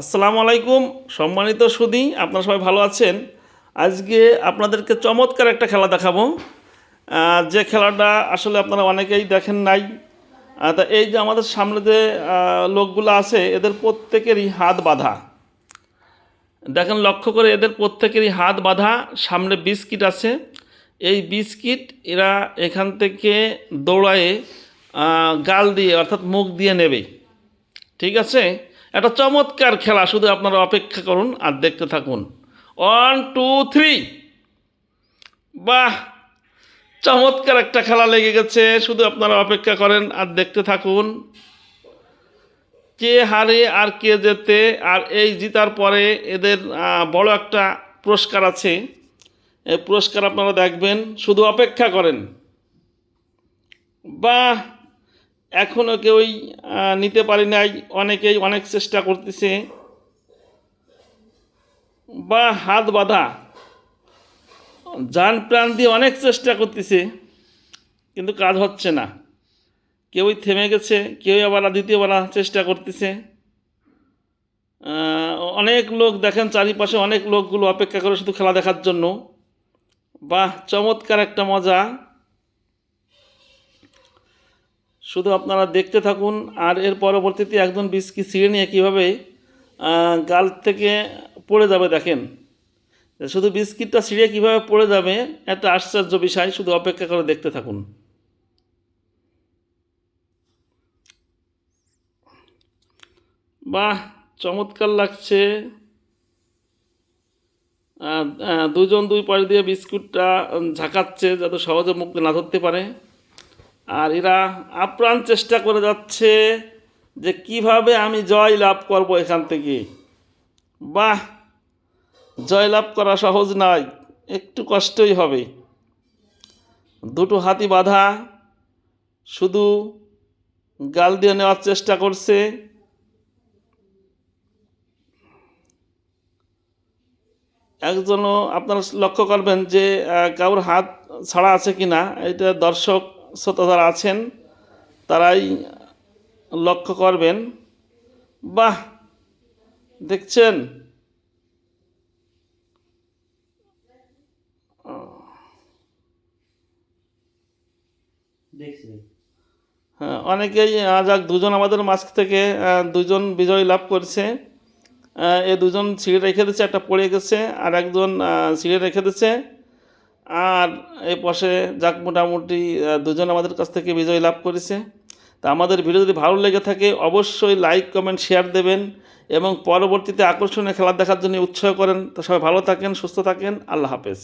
আসসালামু আলাইকুম, সম্মানিত সুদী, আপনারা সবাই ভালো আছেন? আজকে আপনাদেরকে চমৎকার একটা খেলা দেখাবো। যে খেলাটা আসলে আপনারা অনেকেই দেখেন নাই। তা এই যে আমাদের সামনে যে লোকগুলো আছে, এদের প্রত্যেকেরই হাত বাঁধা। দেখেন, লক্ষ্য করে এদের প্রত্যেকেরই হাত বাঁধা, সামনে বিস্কিট আছে। এই বিস্কিট এরা এখান থেকে দৌড়ায়ে গাল দিয়ে, অর্থাৎ মুখ দিয়ে নেবে। ঠিক আছে? একটা চমৎকার খেলা, শুধু আপনারা অপেক্ষা করুন আর দেখতে থাকুন। ওয়ান টু থ্রি বাহ! চমৎকার একটা খেলা লেগে গেছে, শুধু আপনারা অপেক্ষা করেন আর দেখতে থাকুন। কে হারে আর কে যেতে আর এই জিতার পরে এদের বড় একটা পুরস্কার আছে। এই পুরস্কার আপনারা দেখবেন, শুধু অপেক্ষা করেন। বাহ! এখনও কেউই নিতে পারি নাই। অনেকেই অনেক চেষ্টা করতেছে। বা হাত বাঁধা। যান প্রাণ দিয়ে অনেক চেষ্টা করতেছে, কিন্তু কাজ হচ্ছে না। কেউই থেমে গেছে, কেউই আবার দ্বিতীয়বার চেষ্টা করতেছে। অনেক লোক দেখেন চারিপাশে অনেক লোকগুলো অপেক্ষা করে শুধু খেলা দেখার জন্য। বাহ, চমৎকার একটা মজা। শুধু আপনারা দেখতে থাকুন, আর এর পরবর্তীতে একজন বিস্কি ছিঁড়ে নিয়ে কীভাবে গাল থেকে পড়ে যাবে দেখেন। শুধু বিস্কিটটা ছিঁড়ে কীভাবে পড়ে যাবে, একটা আশ্চর্য বিষয়, শুধু অপেক্ষা করে দেখতে থাকুন। বাহ, চমৎকার লাগছে। দুজন দুই পাশ দিয়ে বিস্কুটটা ঝাঁকাচ্ছে, যাতে সহজে মুখ না ধরতে পারে। আর এরা আপ্রাণ চেষ্টা করে যাচ্ছে যে কীভাবে আমি জয় লাভ করব এখান থেকে। বাহ জয় লাভ করা সহজ নয়, একটু কষ্টই হবে। দুটো হাতি বাঁধা, শুধু গাল দিয়ে নেওয়ার চেষ্টা করছে। একজনও আপনারা লক্ষ্য করবেন যে কারোর হাত ছাড়া আছে কি না এটা দর্শক শ্রোতা যারা আছেন তারাই লক্ষ্য করবেন। বাহ! দেখছেন? দেখছি। হ্যাঁ অনেকেই যাক দুজন আমাদের মাঝ থেকে দুজন বিজয় লাভ করছে। এ দুজন ছিঁড়ে রেখে দিচ্ছে একটা পড়ে গেছে আর একজন ছিঁড়ে রেখে দিচ্ছে। আর এ পাশে যাক মোটামুটি দুজন আমাদের কাছ থেকে বিজয় লাভ করেছে। তা আমাদের ভিডিও যদি ভালো লেগে থাকে, অবশ্যই লাইক কমেন্ট শেয়ার দেবেন এবং পরবর্তীতে আকর্ষণীয় খেলা দেখার জন্য উৎসাহ করেন। তো সবাই ভালো থাকেন, সুস্থ থাকেন। আল্লাহ হাফেজ।